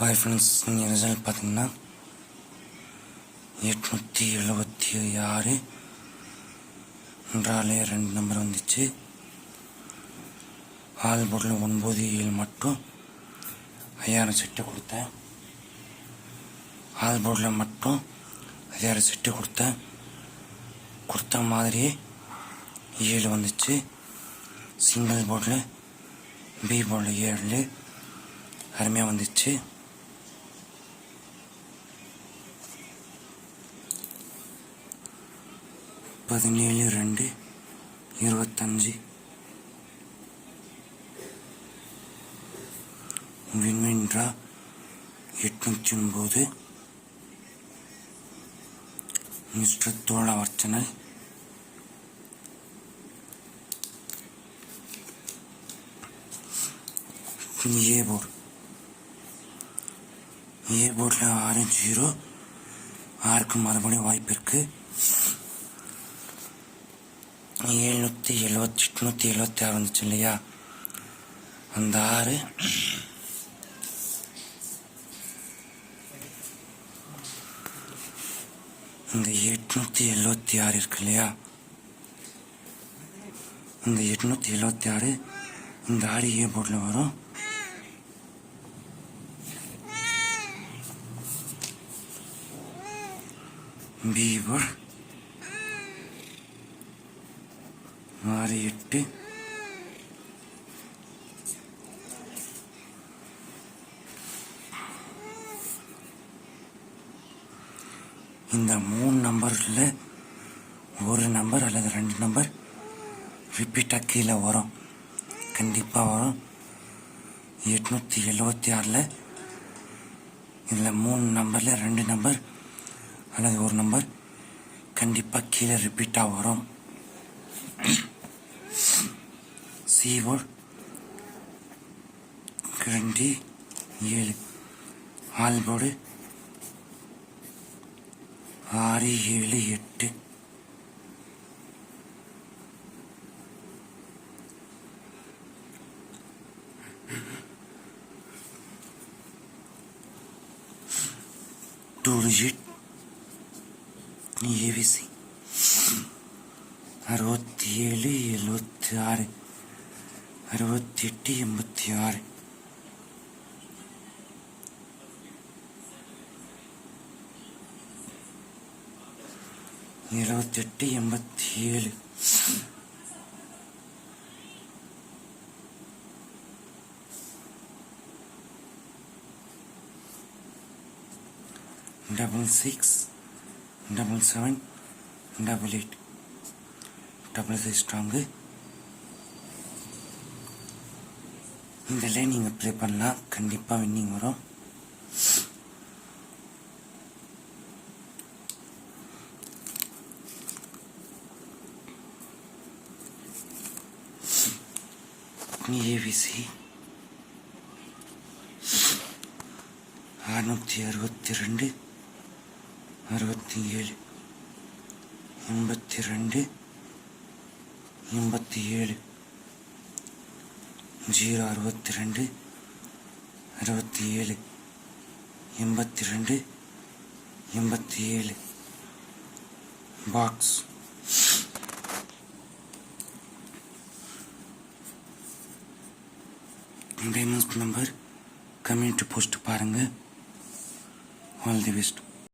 Hi friends நீங்கள் result பார்த்தீங்கன்னா எட்நூற்றி எழுபத்தி ஆறு. ஒன்றாலே ரெண்டு நம்பர் வந்துச்சு. ஆல் போர்டில் ஒன்பது ஏழு மட்டும். ஐயாயிரம் செட்டு கொடுத்தேன். ஆல் போர்டில் மட்டும் ஐயாயிரம் செட்டு கொடுத்தேன். கொடுத்த மாதிரியே ஏழு வந்துச்சு. சிங்கிள் போர்டில் பி போர்டில் ஏழு. அருமையாக வந்துச்சு. பதினேழு ரெண்டு இருபத்தஞ்சு. வின்வின்ட்ரா எட்நூற்றி ஒன்பது மிஸ்டர் தோழவர்ச்சனல் ஏ போர்டு ஏ போர்டில் ஆறு ஜீரோ. ஆறுக்கு மறுபடியும் வாய்ப்பு இருக்குது எழுநூற்றி எழுபத்தி எட்நூற்றி எழுபத்தி ஆறு வந்துச்சு இல்லையா? அந்த ஆறு. இந்த எட்நூற்றி எழுபத்தி ஆறு இருக்கு இல்லையா? இந்த எட்நூற்றி எழுபத்தி ஆறு இந்த ஆறு ஏ போர்டில் வரும். B board. ஆறு எட்டு இந்த மூணு நம்பரில் ஒரு நம்பர் அல்லது ரெண்டு நம்பர் ரிப்பீட்டாக கீழே வரும். கண்டிப்பாக வரும். எட்நூற்றி எழுபத்தி ஆறில் இதில் மூணு நம்பரில் ரெண்டு நம்பர் அல்லது ஒரு நம்பர் கண்டிப்பாக கீழே ரிப்பீட்டாக வரும். சீவோல் ரெண்டு ஏழு ஆல்போடு ஆறு ஏழு எட்டு டூ டிஜிட் ஏபிசி அறுபத்தி ஏழு எழுபத்தி ஆறு அறுபத்தி எட்டு எண்பத்தி ஆறு எழுபத்தெட்டு எண்பத்தி ஏழு double six double seven double size strong இதில் நீங்கள் ப்ளே பண்ணலாம். கண்டிப்பாக வின்னிங் வரும். ஏபிசி அறுநூற்றி அறுபத்தி ரெண்டு அறுபத்தி ஏழு எண்பத்தி ரெண்டு எண்பத்தி ஏழு ஜீரோ அறுபத்தி ரெண்டு அறுபத்தி ஏழு எண்பத்தி ரெண்டு எண்பத்தி ஏழு box diamonds number community post பாருங்கள் ஆல் தி பெஸ்ட்